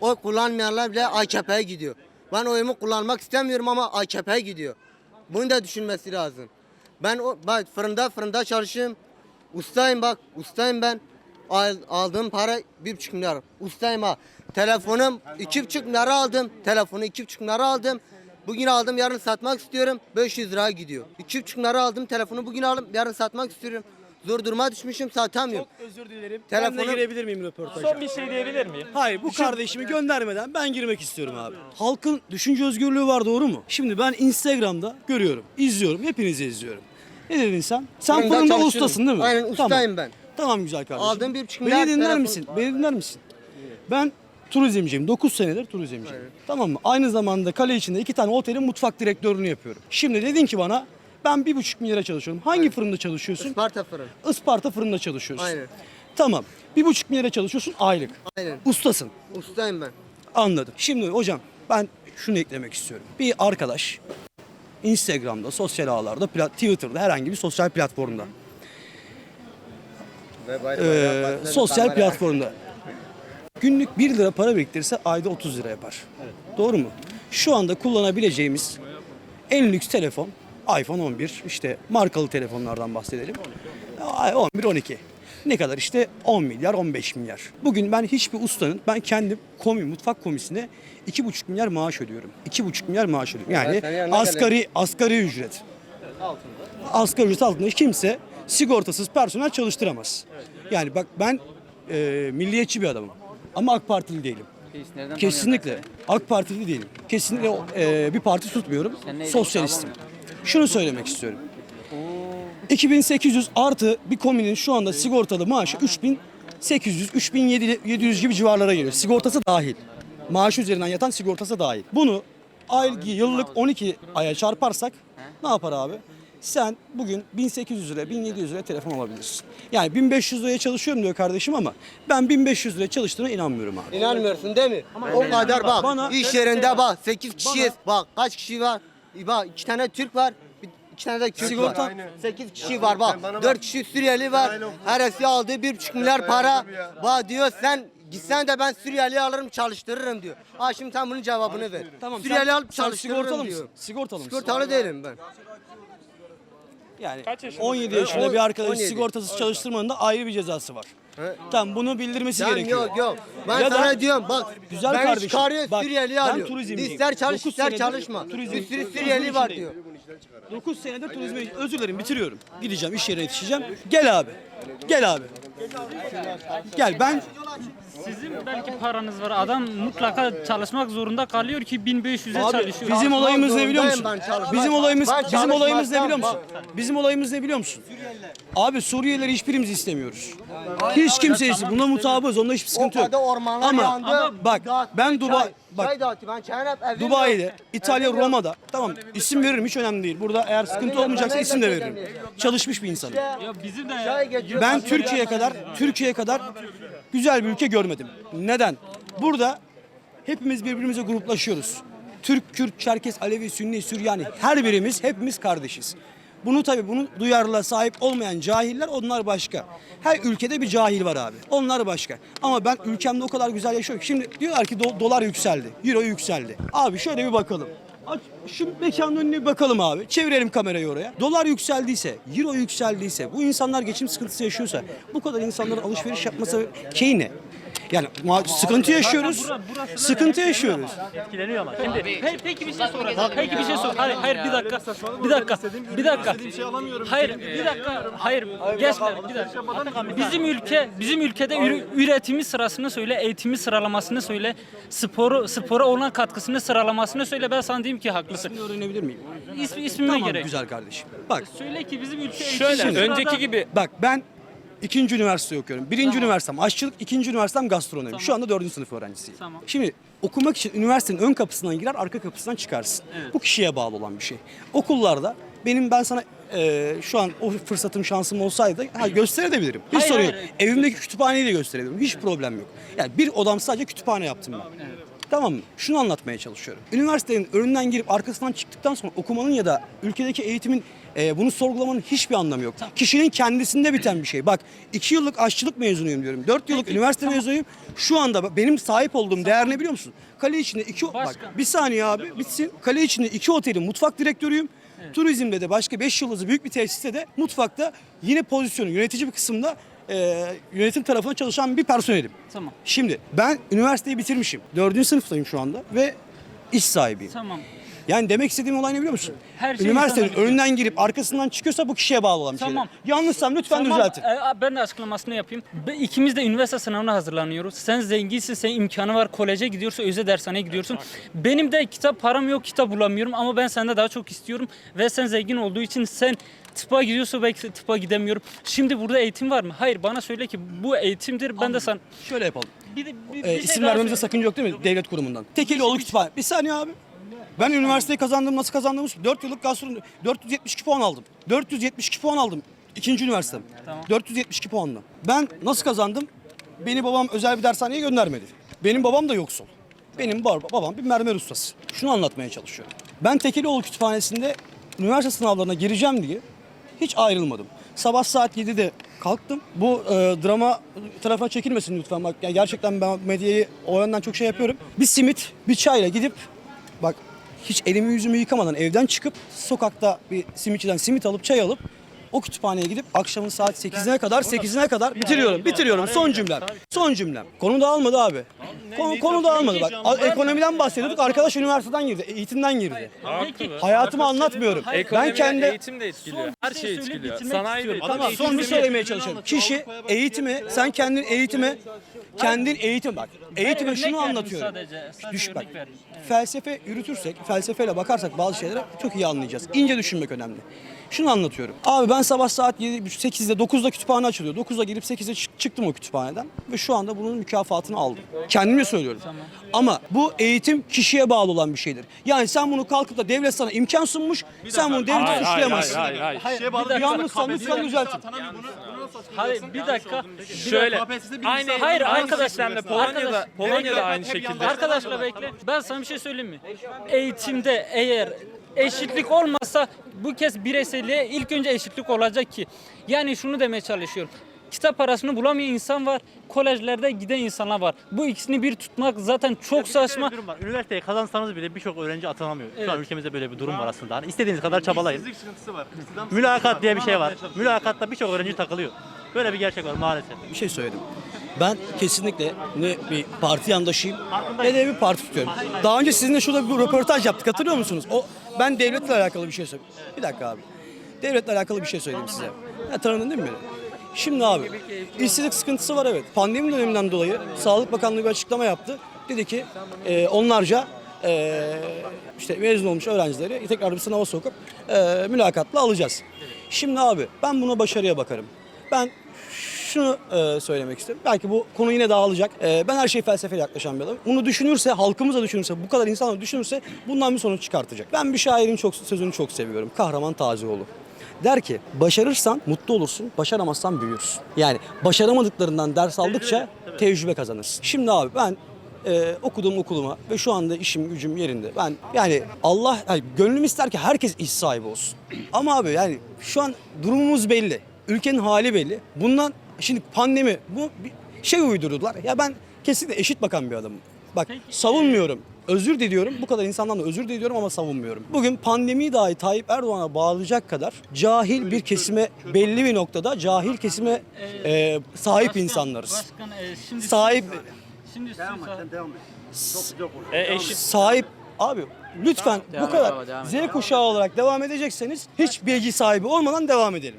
oy kullanmayanlar bile AKP'ye gidiyor. Ben oyumu kullanmak istemiyorum ama AKP'ye gidiyor. Bunu da düşünmesi lazım. Ben o, bak fırında fırında çalışıyorum. Ustayım bak, ustayım ben. Al- aldığım para bir buçuk milyar. Ustayım ha. Telefonum iki buçuk milyara aldım. Telefonu iki buçuk milyara aldım. Bugün aldım yarın satmak istiyorum. 500 liraya gidiyor. İki buçuk milyara aldım telefonu bugün aldım yarın satmak istiyorum. Zor duruma düşmüşüm satamıyorum. Özür dilerim. Ben de Telefonu- girebilir miyim röportaja? Son bir şey diyebilir miyim? Hayır bu kardeşimi göndermeden ben girmek istiyorum abi. Halkın düşünce özgürlüğü var doğru mu? Şimdi ben Instagram'da görüyorum, izliyorum, hepinizi izliyorum. Ne dedin sen? Sen Fırında fırında, ustasın değil mi? Aynen, ustayım ben. Tamam güzel kardeşim. Aldığım bir buçuk milyar Beni dinler telefon- misin? Beni dinler misin? Ben turizmciyim. 9 senedir turizmciyim. Tamam mı? Aynı zamanda kale içinde iki tane otelin mutfak direktörlüğünü yapıyorum. Şimdi dedin ki bana ben bir buçuk milyara çalışıyorum. Hangi fırında çalışıyorsun? Isparta fırın. Isparta fırında çalışıyorsun. Aynen. Tamam. Bir buçuk milyara çalışıyorsun aylık. Aynen. Ustasın. Ustayım ben. Anladım. Şimdi hocam ben şunu eklemek istiyorum. Bir arkadaş Instagram'da, sosyal ağlarda, Twitter'da herhangi bir sosyal platformda, ee, sosyal platformda günlük 1 lira para biriktirirse ayda 30 lira yapar. Doğru mu? Şu anda kullanabileceğimiz en lüks telefon iPhone 11. İşte markalı telefonlardan bahsedelim. Ay, 11 12. Ne kadar işte 10 milyar 15 milyar. Bugün ben hiçbir ustanın ben kendim komi mutfak komisine 2,5 milyar maaş ödüyorum. 2,5 milyar maaş ödüyorum. Yani yanına asgari asgari ücret. Asgari ücret altında kimse sigortasız personel çalıştıramaz. Yani bak ben e, milliyetçi bir adamım. Ama AK Partili değilim. Kesinlikle. AK Partili değilim. Kesinlikle e, bir parti tutmuyorum. Sosyalistim. Şunu söylemek istiyorum. 2800 artı bir kominin şu anda sigortalı maaşı 3800, 3700 gibi civarlara geliyor. Sigortası dahil. Maaş üzerinden yatan sigortası dahil. Bunu ay yıllık 12 aya çarparsak ne yapar abi? Sen bugün 1800 lira, 1700 lira telefon alabilirsin. Yani 1500 liraya çalışıyorum diyor kardeşim ama ben 1500 liraya çalıştığına inanmıyorum abi. İnanmıyorsun değil mi? o kadar bak. Bana- iş yerinde bak 8 kişiyiz. Bak kaç kişi var? Bak iki tane Türk var. bir- iki tane de Kürt Sigorta- var. 8 kişi var bak. 4 kişi Suriyeli var. Heresi aldığı 1,5 milyar para. Bak diyor sen gitsen de ben Suriyeli alırım çalıştırırım diyor. Ha şimdi sen bunun cevabını ver. Tamam, Suriyeli sen- alıp sen çalıştırırım sigortalı diyor. mısın? Sigortalı mısın? Sigortalı değilim ben. Yani Kaç yaşında? 17 yaşında bir arkadaş 17. sigortasız çalıştırmanın da ayrı bir cezası var. Tamam bunu bildirmesi Sen gerekiyor. yok yok. Ben Ya da- sana diyorum bak. Güzel beni kardeşim, çıkarıyor bak, Suriyeli ben turizmciyim. İster çalış Dokuz ister senedir çalışma. turizm- Bir sürü Suriyeli var diyor. 9 senedir turizme özür dilerim bitiriyorum. Gideceğim iş yerine yetişeceğim. Gel abi. Gel abi. Gel ben Sizin belki paranız var. Adam mutlaka çalışmak zorunda kalıyor ki 1500'e Abi çalışıyor. bizim olayımız ne biliyor musun? ben. Bizim olayımız Ben bizim olayımız ne biliyor musun? Bizim olayımız ne biliyor musun? Abi Suriyelileri hiçbirimiz istemiyoruz. Hiç kimse istemiyor. Buna mutabız. Onda hiçbir sıkıntı yok. kadar ormanlar Ama, yandı. bak ben Dubai çay- bak Çay dağıtıyor. Ben çayını hep evim Dubai'de. İtalya. Roma'da tamam isim veririm hiç önemli değil. Burada eğer sıkıntı olmayacaksa isim de veririm. Çalışmış bir insanım. Ya bizim de. Ben Türkiye'ye kadar Türkiye'ye kadar güzel bir ülke görmedim. Neden? Burada hepimiz birbirimize gruplaşıyoruz. Türk, Kürt, Çerkes, Alevi, Sünni, Süryani her birimiz hepimiz kardeşiz. Bunu tabii bunu duyarlılığa sahip olmayan cahiller onlar başka. Her ülkede bir cahil var abi. Onlar başka. Ama ben ülkemde o kadar güzel yaşıyorum. Şimdi diyorlar ki do- dolar yükseldi. Euro yükseldi. Abi şöyle bir bakalım. Aç, şu mekanın önüne bir bakalım abi. Çevirelim kamerayı oraya. Dolar yükseldiyse, euro yükseldiyse, bu insanlar geçim sıkıntısı yaşıyorsa, bu kadar insanların alışveriş yapması şey ne? Yani ma- sıkıntı yaşıyoruz. Sıkıntı yaşıyoruz. etkileniyorlar. Şimdi pe- peki bir şey soracağım. Peki bir şey sor. Hayır, hayır bir dakika. Bir dakika. Bir dakika. Hayır, bir dakika. Hayır, geçme. Bir dakika. Bizim ülke, bizim ülkede ürü- üretimi sırasını söyle, eğitimi sıralamasını söyle, sporu spora olan katkısını sıralamasını söyle. Ben sana diyeyim ki haklısın. Öğrenebilir miyim? İsmi ismime Tamam gerek. güzel kardeşim. Bak Söyle ki bizim ülke Şöyle eğitim sırada- önceki gibi Bak ben ikinci üniversite okuyorum. Birinci üniversitem aşçılık, ikinci üniversitem gastronomi. Şu anda dördüncü sınıf öğrencisiyim. Tamam. Şimdi okumak için üniversitenin ön kapısından girer, arka kapısından çıkarsın. Bu kişiye bağlı olan bir şey. Okullarda benim ben sana e, şu an o fırsatım şansım olsaydı ha, gösterebilirim. Hiç Hayır, sorun hayır, yok. hayır. Evimdeki kütüphaneyi de gösterebilirim. Hiç problem yok. Yani bir odam sadece kütüphane yaptım ben. Tamam mı? Şunu anlatmaya çalışıyorum. Üniversitenin önünden girip arkasından çıktıktan sonra okumanın ya da ülkedeki eğitimin e, bunu sorgulamanın hiçbir anlamı yok. Kişinin kendisinde biten bir şey. Bak iki yıllık aşçılık mezunuyum diyorum. Dört yıllık üniversite mezunuyum. Şu anda bak, benim sahip olduğum değer ne biliyor musun? Kale içinde iki... Bak Başka. bir saniye abi bitsin. Kale içinde iki otelin mutfak direktörüyüm. Turizmde de başka 5 yıldızlı büyük bir tesiste de mutfakta yine pozisyonu yönetici bir kısımda e, yönetim tarafına çalışan bir personelim. Tamam. Şimdi ben üniversiteyi bitirmişim. Dördüncü sınıftayım şu anda ve iş sahibiyim. Tamam. Yani demek istediğim olay ne biliyor musun? Her şey Üniversitenin bitiyor. önünden girip arkasından çıkıyorsa bu kişiye bağlı olan bir şey. Tamam. Yanlışsam lütfen Tamam, düzeltin. e, ben de açıklamasını yapayım. Be- İkimiz de üniversite sınavına hazırlanıyoruz. Sen zenginsin, senin imkanı var, koleje gidiyorsun, özel dershaneye gidiyorsun. Benim de kitap param yok, kitap bulamıyorum ama ben senden daha çok istiyorum. Ve sen zengin olduğu için sen tıpa gidiyorsa belki tıpa gidemiyorum. Şimdi burada eğitim var mı? Hayır bana söyle ki bu eğitimdir. Ben de sana... Şöyle yapalım. Bir, de- bir, bir Ee, şey isim daha vermemize söyle. sakınca yok değil mi? Devlet kurumundan. Tekelioğlu Kütüphane. Bir saniye abi. Ben üniversiteyi kazandım. Nasıl kazandığımı 4 yıllık gastronomi 472 puan aldım. 472 puan aldım. İkinci üniversitem. Tamam. 472 puanla. Ben nasıl kazandım? Beni babam özel bir dershaneye göndermedi. Benim babam da yoksul. Benim babam bir mermer ustası. Şunu anlatmaya çalışıyorum. Ben Tekelioğlu Kütüphanesi'nde üniversite sınavlarına gireceğim diye hiç ayrılmadım. Sabah saat 7'de kalktım. Bu e, drama tarafına çekilmesin lütfen. Bak ya gerçekten ben medyayı o yönden çok şey yapıyorum. Bir simit, bir çayla gidip hiç elimi yüzümü yıkamadan evden çıkıp sokakta bir simitçiden simit alıp çay alıp o kütüphaneye gidip akşamın saat 8'ine kadar 8'ine kadar bitiriyorum. Bitiriyorum. Son cümlem. Son cümlem. Konu dağılmadı abi. Konu, konu dağılmadı bak. A- Ekonomiden bahsediyorduk. Arkadaş üniversiteden girdi. Eğitimden girdi. Peki. Hayatımı anlatmıyorum. Ekonomi Ben kendi eğitim de etkiliyor. Her şey şey etkiliyor. Sanayi de etkiliyor. Tamam son bir söylemeye çalışıyorum. Kişi eğitimi, sen kendin eğitime, kendin eğitim bak. Eğitime şunu anlatıyorum. sadece, sadece Düş bak. örnek. Felsefe yürütürsek, felsefeyle bakarsak bazı şeylere çok iyi anlayacağız. İnce düşünmek önemli. Şunu anlatıyorum. Abi ben sabah saat 7, 8'de 9'da kütüphane açılıyor. 9'da girip 8'de çık- çıktım o kütüphaneden ve şu anda bunun mükafatını aldım. Kendimce söylüyorum. Ama bu eğitim kişiye bağlı olan bir şeydir. Yani sen bunu kalkıp da devlet sana imkan sunmuş, sen bunu devlete Hayır, hayır, suçlayamazsın. hayır, hayır. Hayır, bir dakika. Yanlışsan lütfen düzeltin. Hayır, bir dakika. Şöyle. Aynı Hayır aynı arkadaş. sistemde Polonya'da Polonya'da aynı şekilde. Arkadaşlar bekle. Ben sana bir şey söyleyeyim mi? Eğitimde eğer eşitlik olmazsa bu kez bireyselliğe ilk önce eşitlik olacak ki. Yani şunu demeye çalışıyorum. Kitap parasını bulamayan insan var. Kolejlerde giden insanlar var. Bu ikisini bir tutmak zaten çok saçma. Bir durum var. Üniversiteyi kazansanız bile birçok öğrenci atanamıyor. Şu an Evet. ülkemizde böyle bir durum var aslında. Hani istediğiniz kadar çabalayın. sıkıntısı var. Mülakat diye bir şey var. Mülakatta birçok öğrenci takılıyor. Böyle bir gerçek var maalesef. bir şey söyledim. Ben kesinlikle ne bir parti yandaşıyım ne de bir parti tutuyorum. Daha önce sizinle şurada bir röportaj yaptık hatırlıyor musunuz? O ben devletle alakalı bir şey söyledim. Bir dakika abi. Devletle alakalı bir şey söyledim size. Ya tanıdın değil mi beni? Şimdi abi işsizlik sıkıntısı var evet. Pandemi döneminden dolayı Sağlık Bakanlığı bir açıklama yaptı. Dedi ki e, onlarca e, işte mezun olmuş öğrencileri tekrar bir sınava sokup e, mülakatla alacağız. Şimdi abi ben buna başarıya bakarım. Ben şunu e, söylemek istiyorum. Belki bu konu yine dağılacak. E, ben her şeyi felsefeyle yaklaşan bir adamım. Bunu düşünürse, halkımız da düşünürse, bu kadar insan da düşünürse bundan bir sonuç çıkartacak. Ben bir şairin çok sözünü çok seviyorum. Kahraman Tazioğlu. Der ki başarırsan mutlu olursun, başaramazsan büyürsün. Yani başaramadıklarından ders aldıkça tecrübe kazanırsın. Şimdi abi ben e, okuduğum okuluma ve şu anda işim gücüm yerinde. Ben yani Allah yani gönlüm ister ki herkes iş sahibi olsun. Ama abi yani şu an durumumuz belli. Ülkenin hali belli. Bundan şimdi pandemi bu bir şey uydurdular. Ya ben kesinlikle eşit bakan bir adamım. Bak savunmuyorum. Özür diliyorum. Bu kadar insandan da özür diliyorum ama savunmuyorum. Bugün pandemiyi dahi Tayyip Erdoğan'a bağlayacak kadar cahil bir kesime belli bir noktada cahil kesime e, sahip Başkan- insanlarız. Başkan, e, şimdi Sahip Şimdi E, eşit. sahip abi lütfen bu kadar Z kuşağı olarak devam edecekseniz hiç bilgi sahibi olmadan devam edelim.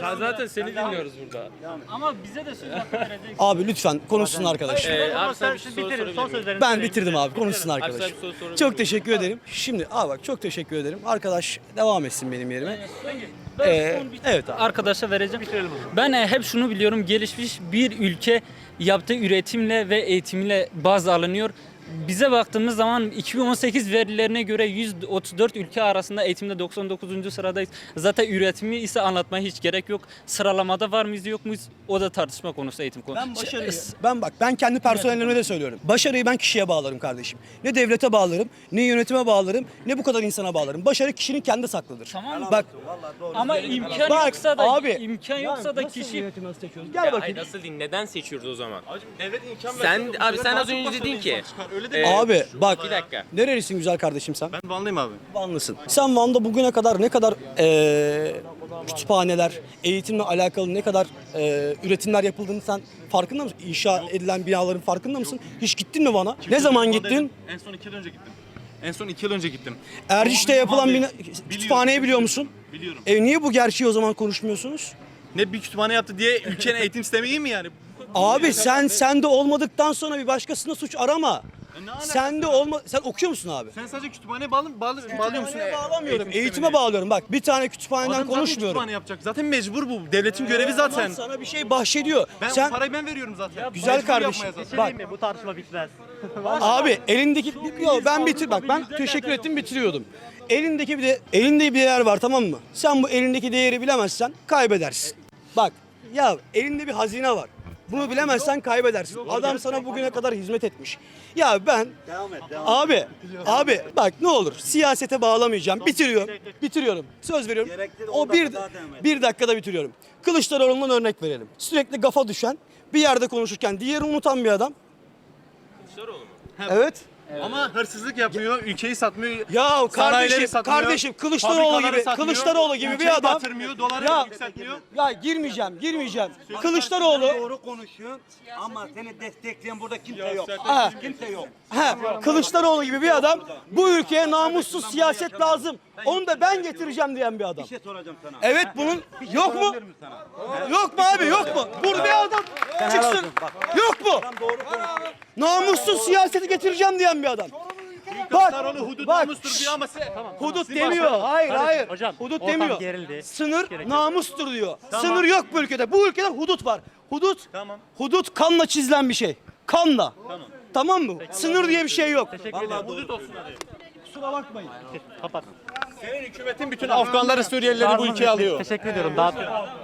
Sen zaten seni dinliyoruz burada. ama bize de söz hakkı vereceksin. Abi lütfen konuşsun arkadaş. Ee, abi sen bir soru sorabilir Son miyim? Ben bitirdim abi konuşsun arkadaş. sana bir soru sorabilir Çok miyim? teşekkür ederim. Şimdi abi bak çok teşekkür ederim. Arkadaş devam etsin benim yerime. Ee, evet abi. arkadaşa vereceğim. Ben e, hep şunu biliyorum. Gelişmiş bir ülke yaptığı üretimle ve eğitimle baz alınıyor. Bize baktığımız zaman 2018 verilerine göre 134 ülke arasında eğitimde 99. sıradayız. Zaten üretimi ise anlatmaya hiç gerek yok. Sıralamada var mıyız yok muyuz o da tartışma konusu eğitim konusu. Ben başarıyı, ben bak ben kendi personellerime de söylüyorum. Başarıyı ben kişiye bağlarım kardeşim. Ne devlete bağlarım, ne yönetime bağlarım, ne bu kadar insana bağlarım. Başarı kişinin kendi saklıdır. Tamam. Bak Ama imkan Bak, yoksa da abi. imkan yoksa da kişi yönetimi nasıl seçiyoruz? Gel Ya bakayım. hayır, nasıl diyeyim neden seçiyoruz o zaman? Devlet imkan Sen abi sen az önce dedin ki. Öyle değil mi? e, Abi bak. bir dakika. Nerelisin güzel kardeşim sen? Ben Vanlıyım abi. Vanlısın. Sen Van'da bugüne kadar ne kadar eee, kütüphaneler, eğitimle alakalı ne kadar eee, üretimler yapıldığını sen farkında mısın? İnşa edilen binaların farkında mısın? Hiç gittin mi Van'a? Ne zaman gittin? En son iki yıl önce gittim. En son iki yıl önce gittim. Erciş'te yapılan bina, kütüphaneyi biliyor musun? Biliyorum. E niye bu gerçeği o zaman konuşmuyorsunuz? Ne bir kütüphane yaptı diye ülkenin eğitim sistemi iyi mi yani? Abi sen sende olmadıktan sonra bir başkasına suç arama. E Sende olma sen okuyor musun abi? Sen sadece kütüphaneye bağlı, bağlı, bağlıyor musun? Kütüphaneye E- bağlamıyorum. eğitim Eğitime bağlıyorum. Bak bir tane kütüphaneden Adam zaten konuşmuyorum. kütüphane yapacak. Zaten mecbur bu. Devletin görevi Ama zaten. sana bir şey bahşediyor. Ben sen parayı ben veriyorum zaten. Güzel Mecbur kardeşim. yapmaya zaten. Bak. Değil mi? Bu tartışma bitmez. Abi elindeki Yo, ben bitir bak ben teşekkür ettim bitiriyordum. Elindeki bir de elinde bir değer var tamam mı? Sen bu elindeki değeri bilemezsen kaybedersin. Bak ya elinde bir hazine var. Bunu bilemezsen kaybedersin. Adam sana bugüne kadar hizmet etmiş. Ya ben abi abi bak ne olur siyasete bağlamayacağım. Bitiriyorum. Bitiriyorum. Söz veriyorum. O bir bir dakikada bitiriyorum. Kılıçdaroğlu'ndan örnek verelim. Sürekli gafa düşen bir yerde konuşurken diğeri unutan bir adam. Evet. Ama hırsızlık yapmıyor, ülkeyi satmıyor. Ya kardeşim, satmıyor, kardeşim Kılıçdaroğlu fabrikaları gibi, satmıyor, Kılıçdaroğlu gibi ülkeyi bir adam. batırmıyor, doları ya, yükseltmiyor. ya girmeyeceğim, girmeyeceğim. Kılıçdaroğlu, Doğru konuşuyorsun ama seni destekleyen burada kimse yok. ha, Kimse yok. ha, Kılıçdaroğlu gibi bir adam, bu ülkeye namussuz siyaset lazım. Onu da ben getireceğim diyen bir adam. Bir şey soracağım sana. Evet bunun yok mu? Yok mu abi yok mu? Burada bir adam çıksın. Yok mu? Namussuz siyaseti getireceğim diyen bir adam. Bak, Kılıçdaroğlu hudut bak, namustur diyor ama size- Hudut Siz demiyor. Hayır hayır. hocam, hudut ortam demiyor. gerildi. Sınır Gerek yok. namustur diyor. Sınır yok bu ülkede. Bu ülkede hudut var. Hudut. Tamam. Hudut kanla çizilen bir şey. Kanla. Tamam. mı? Sınır diye bir şey yok. Hudut olsun hadi. Kusura bakmayın. Kapat. Senin hükümetin bütün Afganları, Suriyelileri bu ülkeye alıyor. Teşekkür ediyorum. Dağıtıyorum.